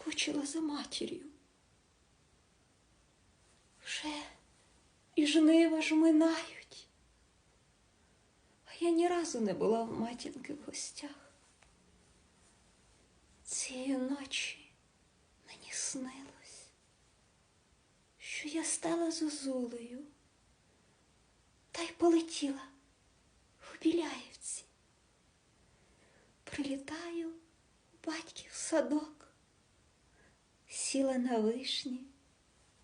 скучила за матір'ю. Вже і жнива ж минають. А я ні разу не була в матінки в гостях. Цієї ночі мені снилось, що я стала зозулею та й полетіла в Біляєвці. Прилітаю в батьків садок, сіла на вишні.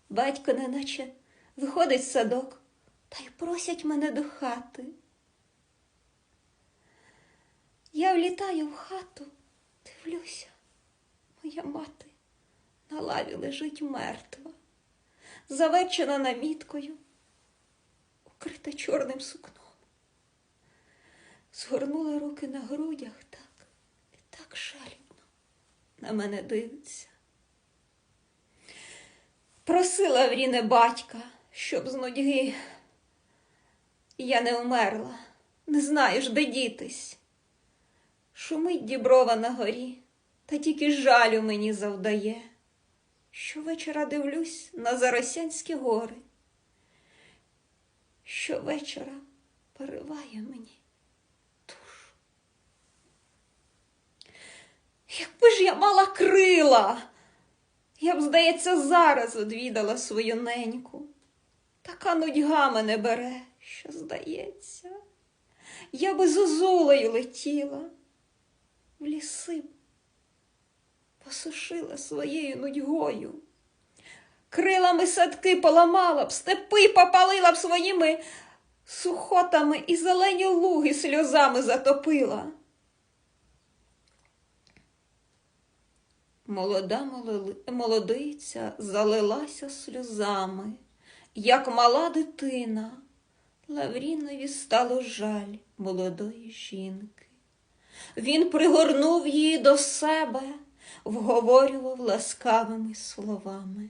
Батько неначе виходить з садок та й просять мене до хати. Я влітаю в хату, дивлюся, моя мати на лаві лежить мертва, заверчена наміткою, укрита чорним сукном. Згорнула руки на грудях так і так жалібно на мене дивиться. Просила Вріне батька, щоб з нудьги я не вмерла, не знаєш, де дітись. Шумить діброва на горі, та тільки жалю мені завдає. Щовечора дивлюсь на Заросянські гори. Щовечора пориває мені душу. Якби ж я мала крила, я б, здається, зараз одвідала свою неньку. Така нудьга мене бере, що здається, я би зозулею летіла, в ліси посушила своєю нудьгою. Крилами садки поламала б, степи попалила б своїми сухотами і зелені луги сльозами затопила. Молода молодиця залилася сльозами, як мала дитина. Лаврінові стало жаль молодої жінки. Він пригорнув її до себе, вговорював ласкавими словами.